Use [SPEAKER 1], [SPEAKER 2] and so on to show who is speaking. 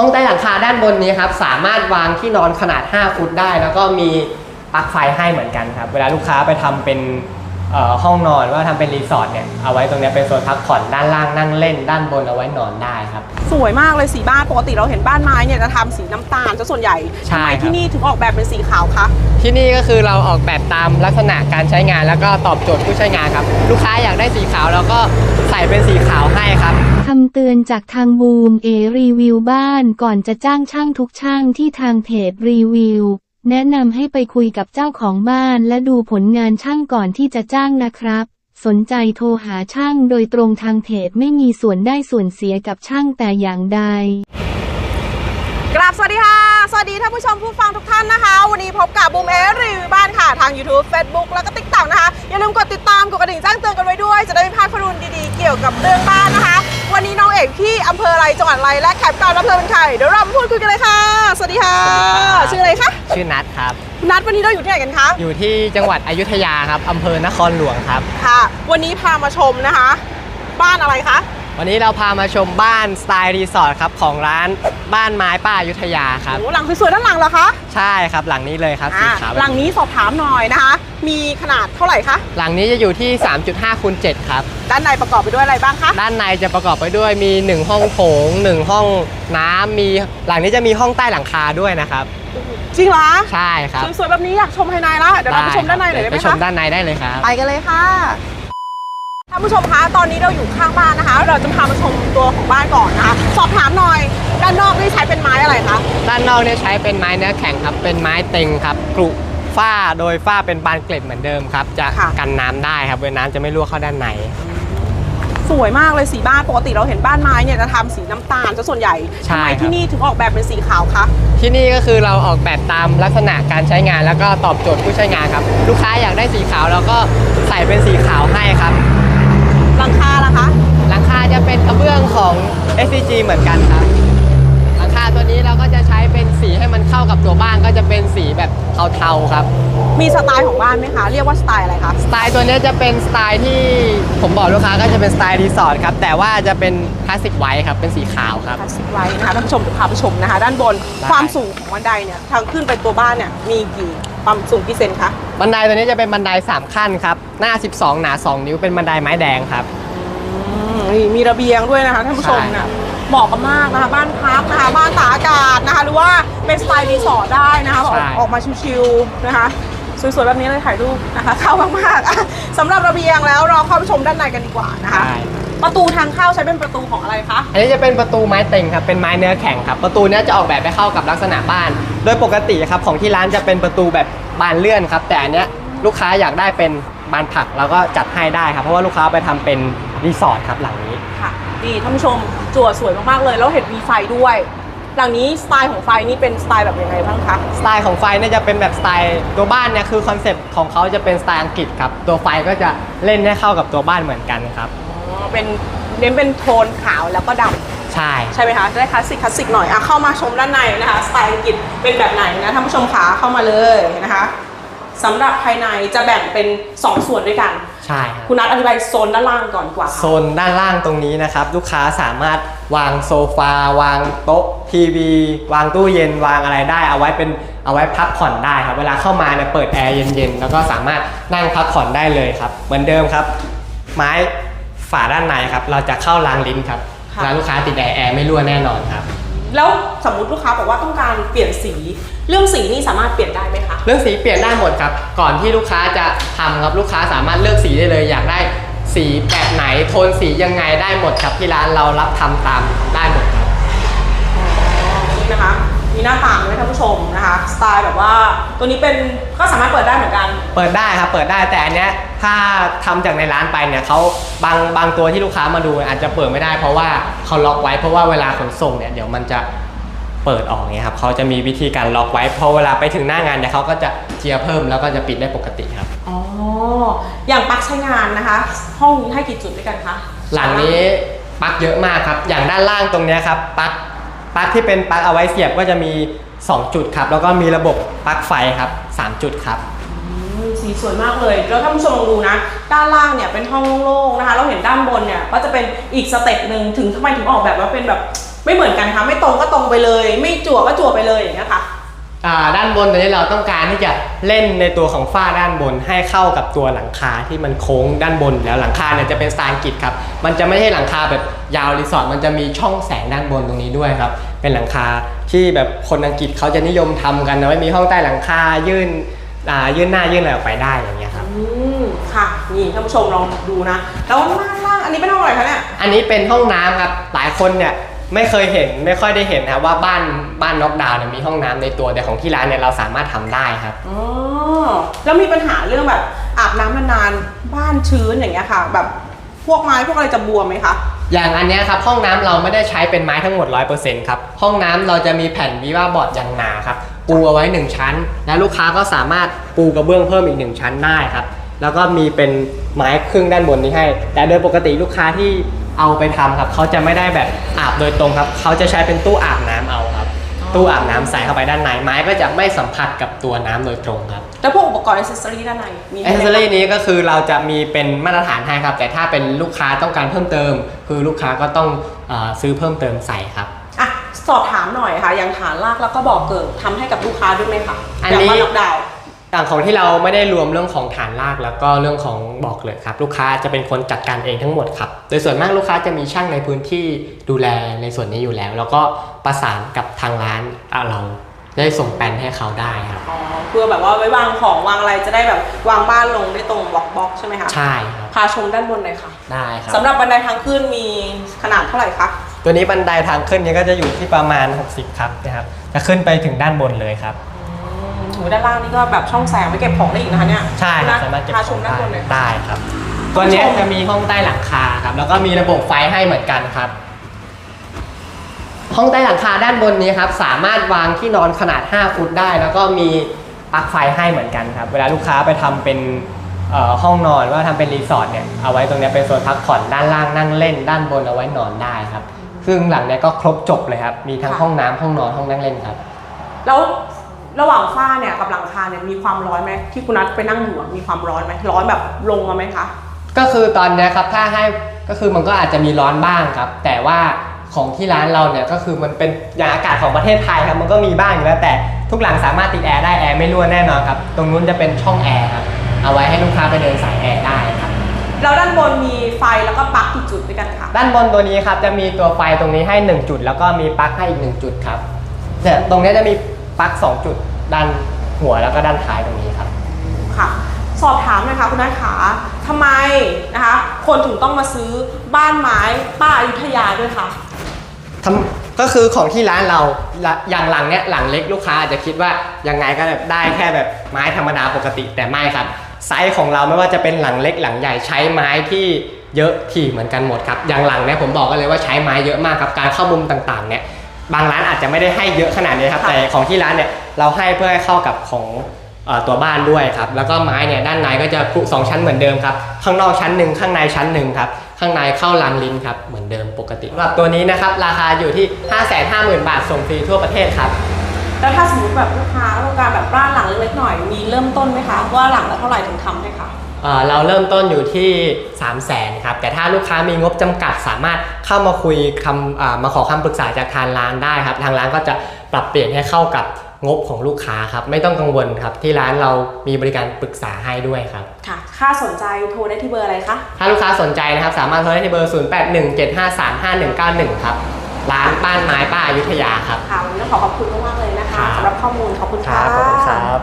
[SPEAKER 1] ห้องใต้หลังคาด้านบนนี้ครับสามารถวางที่นอนขนาด 5 ฟุตได้ แล้วก็มีปลั๊กไฟให้เหมือนกันครับ เวลาลูกค้าไปทำเป็น ห้องนอนว่าทำเป็นรีสอร์ทเนี่ยเอาไว้ตรงเนี้ยเป็นโซนพักผ่อนด้านล่างนั่งเล่น ด้านบนเอาไว้นอนได้ครับ
[SPEAKER 2] สวยมากเลยสีบ้านปกติเราเห็นบ้านไม้เนี่ยจะทำสีน้ำตาลซะส่วนใหญ่
[SPEAKER 1] ใช่
[SPEAKER 2] ทำไม
[SPEAKER 1] ครับ
[SPEAKER 2] ที่นี่ถึงออกแบบเป็นสีขาวคะ
[SPEAKER 1] ที่นี่ก็คือเราออกแบบตามลักษณะการใช้งาน แล้วก็ตอบโจทย์ผู้ใช้งานครับ ลูกค้าอยากได้สีขาวเราก็ใส่เป็นสีขาวให้ครับ
[SPEAKER 3] คำเตือนจากทางบูมเอรีวิวบ้านก่อนจะจ้างช่างทุกช่างที่ทางเพจรีวิว แนะนำให้ไปคุยกับเจ้าของบ้านและดูผลงานช่างก่อนที่จะจ้างนะครับ สนใจโทรหาช่างโดยตรงทางเพจไม่มีส่วนได้ส่วนเสียกับช่างแต่อย่างใด
[SPEAKER 2] กราบสวัสดีค่ะ สวัสดีท่านผู้ชมผู้ฟังทุกท่านนะคะ วันนี้พบกับบูมเอรีวิวบ้านค่ะ ทาง YouTube Facebook แล้วก็ TikTok นะคะ อย่าลืมกดติดตามกดกระดิ่งแจ้งเตือนกันไว้ด้วย จะได้ไม่พลาดข้อมูลดีๆ เกี่ยวกับเรื่องบ้านนะคะ วันนี้น้องเอกที่อำเภออะไรจังหวัดอะไรและแขกการรับเชิญเป็นใครเดี๋ยวเรามาพูดคุยกันเลยค่ะ สวัสดีค่ะ
[SPEAKER 1] สวัสดีครับ
[SPEAKER 2] ชื่ออะไรคะ
[SPEAKER 1] ชื่อนัทครับ
[SPEAKER 2] คุณนัทวันนี้เราอยู่ที่ไหนกันคะ
[SPEAKER 1] อยู่ที่จังหวัดอยุธยาครับอำเภอนครหลวงครับ
[SPEAKER 2] ค่ะ วันนี้พามาชมนะคะ บ้านอะไรคะ
[SPEAKER 1] วันนี้เราพามาชมบ้านสไตล์รีสอร์ทครับของร้านบ้านไม้ป้าอยุธยาครับ
[SPEAKER 2] โอ้หลังสวยๆด้านหลังเหรอคะ
[SPEAKER 1] ใช่ครับหลังนี้เลยครับสี
[SPEAKER 2] อ่า
[SPEAKER 1] ขาว
[SPEAKER 2] หลังนี้สอบถามหน่อยนะคะ มีขนาดเท่าไหร่คะ
[SPEAKER 1] หลังนี้จะอยู่ที่ 3.5คูณ7ครับ
[SPEAKER 2] ด้านในประกอบไปด้วยอะไรบ้างคะ
[SPEAKER 1] ด้านในจะประกอบไปด้วยมี 1 ห้องโถง 1 ห้องน้ำมีหลังนี้จะมีห้องใต้หลังคาด้วยนะครับ
[SPEAKER 2] จริงเหรอ
[SPEAKER 1] ใช่ครับ
[SPEAKER 2] สวยๆแบบนี้อยากชมภายในละเดี๋ยวเราไปชมด้านในหน่อยได้ไหม
[SPEAKER 1] ไปช
[SPEAKER 2] คะ
[SPEAKER 1] มด้านในได้เลยครับ
[SPEAKER 2] ไปกันเลยค่ะท่านผู้ชมคะตอนนี้เราอยู่ข้างบ้านนะคะ เราจะพามาชมตัวของบ้านก่อนนะคะ สอบถามหน่อย ด้านนอกนี่ใช้เป็นไม้อะไรคะ
[SPEAKER 1] ด้านนอกเนี่ยใช้เป็นไม้เนื้อแข็งครับ เป็นไม้เต็งครับกรุฝ้าโดยฝ้าเป็นบานเกล็ดเหมือนเดิมครับ จะกันน้ำได้ครับเวลาน้ำจะไม่รั่วเข้าด้านใน
[SPEAKER 2] สวยมากเลยสีบ้านปกติเราเห็นบ้านไม้เนี่ยจะทำสีน้ำตาลซะส่วนใหญ่
[SPEAKER 1] ใช่
[SPEAKER 2] ทำไม
[SPEAKER 1] ครับ
[SPEAKER 2] ที่นี่ถึงออกแบบเป็นสีขาวคะ
[SPEAKER 1] ที่นี่ก็คือเราออกแบบตามลักษณะการใช้งานแล้วก็ตอบโจทย์ผู้ใช้งานครับ ลูกค้าอยากได้สีขาวเราก็ใส่เป็นสีขาวให้ครับ
[SPEAKER 2] หลังคาล่ะคะ
[SPEAKER 1] หลังคาจะ เป็นกระเบื้องของ SCG เหมือนกันครับหลังคาตัวนี้เราก็จะใช้เป็นสีให้มันเข้ากับตัวบ้านก็จะเป็นสีแบบเทาๆครับ
[SPEAKER 2] มีสไตล์ของบ้านไหมคะ เรียกว่าสไตล์อะไรคะ
[SPEAKER 1] สไตล์ตัวเนี้ยจะเป็นสไตล์ที่ผมบอกลูกค้าก็จะเป็นสไตล์รีสอร์ทครับแต่ว่าจะเป็นคลาสสิกไวท์ครับเป็นสีขาวครับ
[SPEAKER 2] คลาสสิกไว้นะคะท่านผู้ชมเดี๋ยวพาไปชมนะคะ ด้านบน
[SPEAKER 1] ได้
[SPEAKER 2] ความสูงของบันไดเนี่ยทางขึ้นไปตัวบ้านเนี่ยมีกี่ความสูงกี่เซนคะ
[SPEAKER 1] บันไดตัวนี้จะเป็นบันได 3 ขั้นครับ หน้า 12 หนา 2 นิ้วเป็นบันไดไม้แดงครับ
[SPEAKER 2] อืม นี่มีระเบียงด้วยนะคะท่านผู้ชม
[SPEAKER 1] ใช่
[SPEAKER 2] นะเหมาะกันมากนะคะ บ้านพักนะคะ บ้านตากอากาศนะคะ หรือว่าเป็นสไตล์รีสอร์ทได้นะคะออกออกมาชิลๆนะคะ สวยๆแบบนี้เลยถ่ายรูปนะคะ เข้ามากๆอะสำหรับระเบียงแล้วเราเข้าไปชมด้านในกันดีกว่านะคะ
[SPEAKER 1] ใช่
[SPEAKER 2] ประตูทางเข้าใช้เป็นประตูของอะไรคะ
[SPEAKER 1] อันนี้จะเป็นประตูไม้เต็งครับ เป็นไม้เนื้อแข็งครับ ประตูเนี้ยจะออกแบบไปเข้ากับลักษณะบ้าน โดยปกติครับของที่ร้านจะเป็นประตูแบบบานเลื่อนครับ แต่อันเนี้ย ลูกค้าอยากได้เป็นบานผักเราก็จัดให้ได้ครับ เพราะว่าลูกค้าไปทำเป็นรีสอร์ทครับหลังนี้
[SPEAKER 2] ค่ะดีท่านผู้ชมจั่วสวยมากๆเลย แล้วเห็นมีไฟด้วย หลังนี้สไตล์ของไฟนี่เป็นสไตล์แบบยังไงบ้างคะ
[SPEAKER 1] สไตล์ของไฟเนี่ยจะเป็นแบบสไตล์ตัวบ้านเนี่ยคือคอนเซปต์ของเขาจะเป็นสไตล์อังกฤษครับตัวไฟก็จะเล่นให้เข้ากับตัวบ้านเหมือนกันครับ
[SPEAKER 2] อ๋อเป็นเน้นเป็นโทนขาวแล้วก็ดำ
[SPEAKER 1] ใช่
[SPEAKER 2] ใช่ไหมคะจะได้คลาสสิกคลาสสิกหน่อยอะเข้ามาชมด้านในนะคะสไตล์อังกฤษเป็นแบบไหนนะท่านผู้ชมขาเข้ามาเลยนะคะ สำหรับภายในจะแบ่งเป็น 2 ส่วนด้วยกัน
[SPEAKER 1] ใช่ครับ
[SPEAKER 2] คุณนัทอธิบายโซนด้านล่างก่อนดีกว่า
[SPEAKER 1] โซนด้านล่างตรงนี้นะครับ ลูกค้าสามารถวางโซฟา วางโต๊ะทีวี วางตู้เย็นวางอะไรได้เอาไว้เป็นเอาไว้พักผ่อนได้ครับ เวลาเข้ามาเนี่ยเปิดแอร์เย็นๆ แล้วก็สามารถนั่งพักผ่อนได้เลยครับ เหมือนเดิมครับ ไม้ฝาด้านในครับ เราจะเข้ารางลิ้นครับ
[SPEAKER 2] ค่ะ
[SPEAKER 1] ร้านลูกค้าติดแอร์แอร์ไม่รั่วแน่นอนครับ
[SPEAKER 2] แล้วสมมุติลูกค้าบอกว่าต้องการเปลี่ยนสี เรื่องสีนี่สามารถเปลี่ยนได้ไหมคะ
[SPEAKER 1] เรื่องสีเปลี่ยนได้หมดครับ ก่อนที่ลูกค้าจะทำครับลูกค้าสามารถเลือกสีได้เลย อยากได้สีแบบไหนโทนสียังไงได้หมดครับที่ร้านเรารับทำตามได้หมดครับ
[SPEAKER 2] นี่นะคะ มีหน้าต่างด้วยท่านผู้ชมนะคะ สไตล์แบบว่า ตัวนี้เป็นก็สามารถเปิดได้เหมือนกัน
[SPEAKER 1] เปิดได้ครับเปิดได้แต่อันเนี้ยถ้าทำจากในร้านไปเนี่ยเขาบางบางตัวที่ลูกค้ามาดูอาจจะเปิดไม่ได้เพราะว่าเขาล็อกไว้เพราะว่าเวลาขนส่งเนี่ยเดี๋ยวมันจะเปิดออกเนี่ยครับเขาจะมีวิธีการล็อกไว้พอเวลาไปถึงหน้างานเนี่ยเขาก็จะเจียร์เพิ่มแล้วก็จะปิดได้ปกติครับ
[SPEAKER 2] อ๋ออย่างปลั๊กใช้งานนะคะ ห้องนี้ให้กี่จุดด้วยกันคะ
[SPEAKER 1] หลังนี้ปลั๊กเยอะมากครับอย่างด้านล่างตรงเนี้ยครับปลั๊กปลั๊กที่เป็นปลั๊กเอาไว้เสียบก็จะมี 2 จุดครับ แล้วก็มีระบบปลั๊กไฟครับ 3 จุดครับ
[SPEAKER 2] อืมสีสวยมากเลย แล้วท่านผู้ชมลองดูนะ ด้านล่างเนี่ยเป็นห้องโล่งๆนะคะ เราเห็นด้านบนเนี่ยก็จะเป็นอีกสเต็ปหนึ่งถึงทำไมถึงออกแบบว่าเป็นแบบไม่เหมือนกันคะไม่ตรงก็ตรงไปเลย ไม่จั่วก็จั่วไปเลยอย่างเงี้ยค่ะ
[SPEAKER 1] อ่าด้านบนตรงนี้เราต้องการที่จะเล่นในตัวของฝ้าด้านบนให้เข้ากับตัวหลังคาที่มันโค้งด้านบนแล้วหลังคาเนี่ยจะเป็นสไตล์อังกฤษครับ มันจะไม่ใช่หลังคาแบบยาวรีสอร์ทมันจะมีช่องแสงด้านบนตรงนี้ด้วยครับ เป็นหลังคา ที่แบบคนอังกฤษเขาจะนิยมทำกันนะไว้มีห้องใต้หลังคายื่นอ่ายื่นหน้ายื่นอะไรออกไปได้อย่างเงี้ยครับ
[SPEAKER 2] อืมค่ะนี่ท่านผู้ชมลองดูนะแล้วล่างล่างอันนี้เป็นห้องอะไรคะเนี่ย
[SPEAKER 1] อันนี้เป็นห้องน้ำครับหลายคนเนี่ยไม่เคยเห็นไม่ค่อยได้เห็นนะครับว่าบ้านบ้านน็อกดาวน์เนี่ยมีห้องน้ำในตัวแต่ของที่ร้านเนี่ยเราสามารถทำได้ครับ
[SPEAKER 2] อ๋อแล้วมีปัญหาเรื่องแบบอาบน้ำนานๆบ้านชื้นอย่างเงี้ยค่ะ แบบพวกไม้พวกอะไรจะบวมไหมคะ
[SPEAKER 1] อย่างอันนี้ครับห้องน้ำเราไม่ได้ใช้เป็นไม้ทั้งหมด 100%ครับห้องน้ำเราจะมีแผ่นวิวาบอร์ดอย่างหนาครับปูเอาไว้ 1 ชั้น และลูกค้าก็สามารถปูกระเบื้องเพิ่มอีก 1 ชั้นได้ครับแล้วก็มีเป็นไม้ครึ่งด้านบนนี้ให้ แต่โดยปกติลูกค้าที่เอาไปทำครับเขาจะไม่ได้แบบอาบโดยตรงครับเขาจะใช้เป็นตู้อาบน้ำเอาครับ ตู้อาบน้ำใส่เข้าไปด้านในไม้ก็จะไม่สัมผัสกับตัวน้ำโดยตรงครับ
[SPEAKER 2] แล้วพวกอุปกรณ์อิสซอรี่ด้านในมี
[SPEAKER 1] แอ
[SPEAKER 2] ให้
[SPEAKER 1] ค
[SPEAKER 2] ไห
[SPEAKER 1] เซ
[SPEAKER 2] ม
[SPEAKER 1] สซอ
[SPEAKER 2] คะ
[SPEAKER 1] รี่นี้ก็คือเราจะมีเป็นมาตรฐานให้ครับ แต่ถ้าเป็นลูกค้าต้องการเพิ่มเติม คือลูกค้าก็ต้องเออซื้อเพิ่มเติมใส่ครับ
[SPEAKER 2] อะสอบถามหน่อยค่ะอย่างฐานรากแล้วก็บอกเกิดทำให้กับลูกค้าด้วยไหมคะ
[SPEAKER 1] อันนี้
[SPEAKER 2] อย่างว่าล็อกดาวน์
[SPEAKER 1] ต่างของที่เราไม่ได้รวมเรื่องของฐานรากแล้วก็เรื่องของบอกเลยครับ ลูกค้าจะเป็นคนจัดการเองทั้งหมดครับ โดยส่วนมากลูกค้าจะมีช่างในพื้นที่ดูแลในส่วนนี้อยู่แล้ว แล้วก็ประสานกับทางร้านอะเราได้ส่งแปลนให้เขาได้ครับ
[SPEAKER 2] อ๋อเพื่อแบบว่าไว้วางของวางอะไรจะได้แบบวางบ้านลงได้ตรงบล็อกบล็อกใช่ไหมคะ
[SPEAKER 1] ใช่ครับ
[SPEAKER 2] พาชมด้านบนหน่อยค่ะ
[SPEAKER 1] ได้ครับ
[SPEAKER 2] สำหรับบันไดทางขึ้นมีขนาดเท่าไหร่คะ
[SPEAKER 1] ตัวนี้บันไดทางขึ้นนี้ก็จะอยู่ที่ประมาณ 60 ครับนะครับจะขึ้นไปถึงด้านบนเลยครับ
[SPEAKER 2] หูด้านล่างนี่ก็แบบช่องแสงไว้เก็บของได้อีกนะคะเนี่ย
[SPEAKER 1] ใช่ครับ
[SPEAKER 2] นะ
[SPEAKER 1] สามารถเก็บ
[SPEAKER 2] พา
[SPEAKER 1] ข
[SPEAKER 2] ช
[SPEAKER 1] อ
[SPEAKER 2] ม
[SPEAKER 1] ง
[SPEAKER 2] ด้าน
[SPEAKER 1] ได้
[SPEAKER 2] บนหน่อยค่ะ
[SPEAKER 1] ได้ครับ ตัวเนี้ย
[SPEAKER 2] คุณผู้ชม
[SPEAKER 1] จะมีห้องใต้หลังคาครับ แล้วก็มีระบบไฟให้เหมือนกันครับ ห้องใต้หลังคาด้านบนนี้ครับ สามารถวางที่นอนขนาด 5 ฟุตได้ แล้วก็มีปลั๊กไฟให้เหมือนกันครับ เวลาลูกค้าไปทำเป็นเอ่อห้องนอนว่าทำเป็นรีสอร์ทเนี่ย เอาไว้ตรงเนี้ยเป็นโซนพักผ่อนด้านล่างนั่งเล่น ด้านบนเอาไว้นอนได้ครับ ซึ่งหลังเนี้ยก็ครบจบเลยครับ มีทั้งห้องน้ำห้องนอนห้องนั่งเล่นครับ
[SPEAKER 2] แล้ว ระหว่างฝ้าเนี่ยกับหลังคาเนี่ยมีความร้อนไหมที่คุณนัทไปนั่งอยู่อะมีความร้อนไหมร้อนแบบลงมาไหมคะ
[SPEAKER 1] ก็คือตอนเนี้ยครับถ้าให้ก็คือมันก็อาจจะมีร้อนบ้างครับ แต่ว่าของที่ร้านเราเนี่ยก็คือมันเป็นอย่างอากาศของประเทศไทยครับมันก็มีบ้างอยู่แล้วแต่ทุกหลังสามารถติดแอร์ได้แอร์ไม่รั่วแน่นอนครับตรงนู้นจะเป็นช่องแอร์ครับเอาไว้ให้ลูกค้าไปเดินสายแอร์ได้ครับ
[SPEAKER 2] แล้วด้านบนมีไฟแล้วก็ปลั๊กกี่จุดด้วยกันคะ
[SPEAKER 1] ด้านบนตัวนี้ครับจะมีตัวไฟตรงนี้ให้ 1 จุด แล้วก็มีปลั๊กให้อีก 1 จุดครับเนี่ยตรงนี้จะมี ปลั๊ก2จุดด้านหัวแล้วก็ด้านท้ายตรงนี้ครับ
[SPEAKER 2] ค่ะ สอบถามหน่อยค่ะคุณนัทขาทำไมนะคะ คนถึงต้องมาซื้อบ้านไม้ป้าอยุธยาด้วยคะ
[SPEAKER 1] ทำก็คือของที่ร้านเราละอย่างหลังเนี้ยหลังเล็กลูกค้าอาจจะคิดว่ายังไงก็แบบได้แค่แบบไม้ธรรมดาปกติแต่ไม่ครับไซส์ของเราไม่ว่าจะเป็นหลังเล็กหลังใหญ่ใช้ไม้ที่เยอะถี่เหมือนกันหมดครับอย่างหลังเนี้ยผมบอกกันเลยว่าใช้ไม้เยอะมากครับการเข้ามุมต่างๆเนี่ย บางร้านอาจจะไม่ได้ให้เยอะขนาดนี้ครับ
[SPEAKER 2] ค่ะ
[SPEAKER 1] แต่ของที่ร้านเนี่ยเราให้เพื่อให้เข้ากับของเอ่อตัวบ้านด้วยครับ แล้วก็ไม้เนี่ยด้านในก็จะพุสองชั้นเหมือนเดิมครับ ข้างนอกชั้นหนึ่งข้างในชั้นหนึ่งครับ ข้างในเข้ารางลิ้นครับ เหมือนเดิมปกติสำหรับตัวนี้นะครับ ราคาอยู่ที่ 550,000 บาทส่งฟรีทั่วประเทศครับ
[SPEAKER 2] แล้วถ้าสมมติแบบลูกค้าต้องการแบบบ้านหลังเล็กๆหน่อย มีเริ่มต้นไหมคะ ว่าหลังละเท่าไหร่ถึงทำให้คะ
[SPEAKER 1] เอ่อเราเริ่มต้นอยู่ที่3 0 0แสนครับ แต่ถ้าลูกค้ามีงบจำกัดสามารถเข้ามาคุยคำอ่ามาขอคำปรึกษาจากทางร้านได้ครับ ทางร้านก็จะปรับเปลี่ยนให้เข้ากับงบของลูกค้าครับ ไม่ต้องกังวลครับ ที่ร้านเรามีบริการปรึกษาให้ด้วยครับ
[SPEAKER 2] ค่ะ ค่าสนใจโทรได้ที่เบอร์อะไรคะ
[SPEAKER 1] ถ้าลูกค้าสนใจนะครับ สามารถโทรได้ที่เบอร์ 0817535191 ครับ ร้านบ้านไม้ป้าอยุธยาครับ
[SPEAKER 2] ค่ะ วันนี้ต้องขอขอบคุณมากๆเลยนะคะ
[SPEAKER 1] ครับ
[SPEAKER 2] สำหรับข้อมูลขอบคุณ
[SPEAKER 1] ค
[SPEAKER 2] ค่ะ
[SPEAKER 1] รับขอบคุณครับ